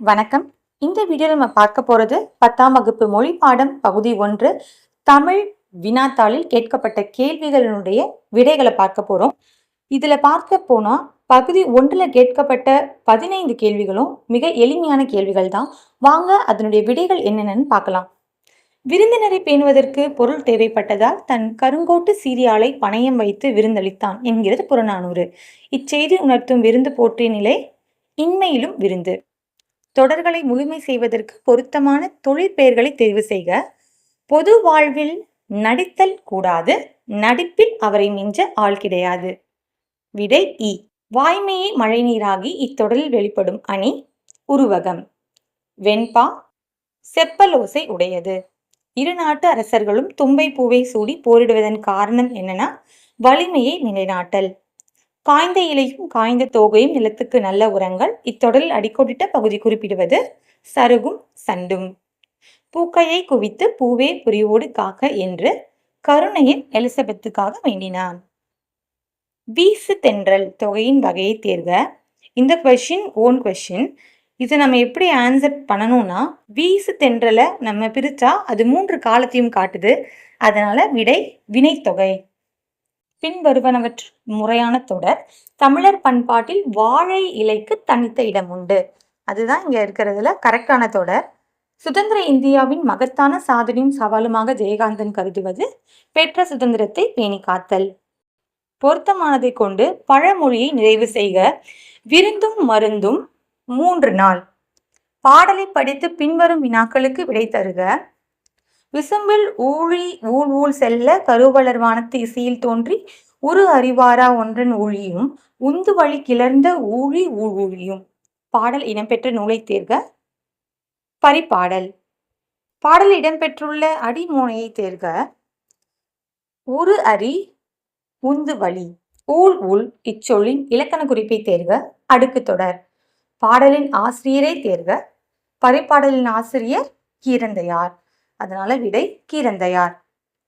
வணக்கம். இந்த வீடியோவில் நம்ம பார்க்க போகிறது பத்தாம் வகுப்பு மொழி பாடம் பகுதி ஒன்று. தமிழ் வினாத்தாளில் கேட்கப்பட்ட கேள்விகளினுடைய விடைகளை பார்க்க போகிறோம் இதில் பார்க்க போனால் பகுதி ஒன்றில் கேட்கப்பட்ட பதினைந்து கேள்விகளும் மிக எளிமையான கேள்விகள் தான். வாங்க அதனுடைய விடைகள் என்னென்னு பார்க்கலாம். விருந்தினரை பேணுவதற்கு பொருள் தேவைப்பட்டதால் தன் கருங்கோட்டு சீரியாலை பணயம் வைத்து விருந்தளித்தான் என்கிறது புறநானூறு. இச்செய்தி உணர்த்தும் விருந்து போற்றிய நிலை இன்மையிலும் விருந்து. தொடர்களை முழுமை செய்வதற்கு பொருத்தமான தொழிற்பெயர்களை தெரிவு செய்க. பொது வாழ்வில் நடித்தல் கூடாது. நடிப்பில் அவரை மிஞ்ச ஆள் கிடையாது. விடை இ. வாய்மையை மழைநீராகி இத்தொடரில் வெளிப்படும் அணி. உருவகம். வெண்பா. செப்பலோசை உடையது. இரு நாட்டு அரசர்களும் தும்பை பூவை சூடி போரிடுவதன் காரணம் என்னன்னா வலிமையை நிலைநாட்டல். காய்ந்த இலையும் காய்ந்த தோகையும் நிலத்துக்கு நல்ல உரங்கள். இத்தொடரில் அடிக்கோடிட்ட பகுதி குறிப்பிடுவது சருகும் சண்டும். பூக்கையை குவித்து பூவே புரிவோடு காக்க என்று கருணையின் எலிசபெத்துக்காக வேண்டினான். வீசு தென்றல் தொகையின் வகையை தேர்க. இந்த கொஷின் ஓன் கொஷின் இதை நம்ம எப்படி ஆன்சர் பண்ணணும்னா வீசு தென்றலை நம்ம பிரித்தா அது மூன்று காலத்தையும் காட்டுது. அதனால விடை வினைத்தொகை. பின்வருவனவற்று முறையான தொடர் தமிழர் பண்பாட்டில் வாழை இலைக்கு தனித்த இடம் உண்டு. அதுதான் இங்கே இருக்கிறதுல கரெக்டான தொடர். சுதந்திர இந்தியாவின் மகத்தான சாதனையும் சவாலுமாக ஜெயகாந்தன் கருதுவது பெற்ற சுதந்திரத்தை பேணி காத்தல். பொருத்தமானதை கொண்டு பழமொழியை நிறைவு செய்க. விருந்தும் மருந்தும் மூன்று நாள். பாடலை படித்து பின்வரும் வினாக்களுக்கு விடை தருக. விசும்பில் ஊழி ஊழ் ஊழ் செல்ல கருவளர் வானத்து இசையில் தோன்றி உரு அறிவாரா ஒன்றன் ஊழியும் உந்து வழி கிளர்ந்த ஊழி ஊழ் ஊழியும். பாடல் இடம்பெற்ற நூலை தேர்க. பரிபாடல் பாடல் இடம்பெற்றுள்ள அடிமூனையை தேர்க. ஒரு அரி உந்து வழி ஊழ் உள் இச்சொல்லின் இலக்கண குறிப்பை தேர்க. அடுக்கு தொடர். பாடலின் ஆசிரியரை தேர்க. பரிப்பாடலின் ஆசிரியர் கீரந்தையார். அதனால விடை கீரந்தையார்.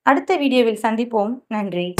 அடுத்த வீடியோவில் சந்திப்போம். நன்றி.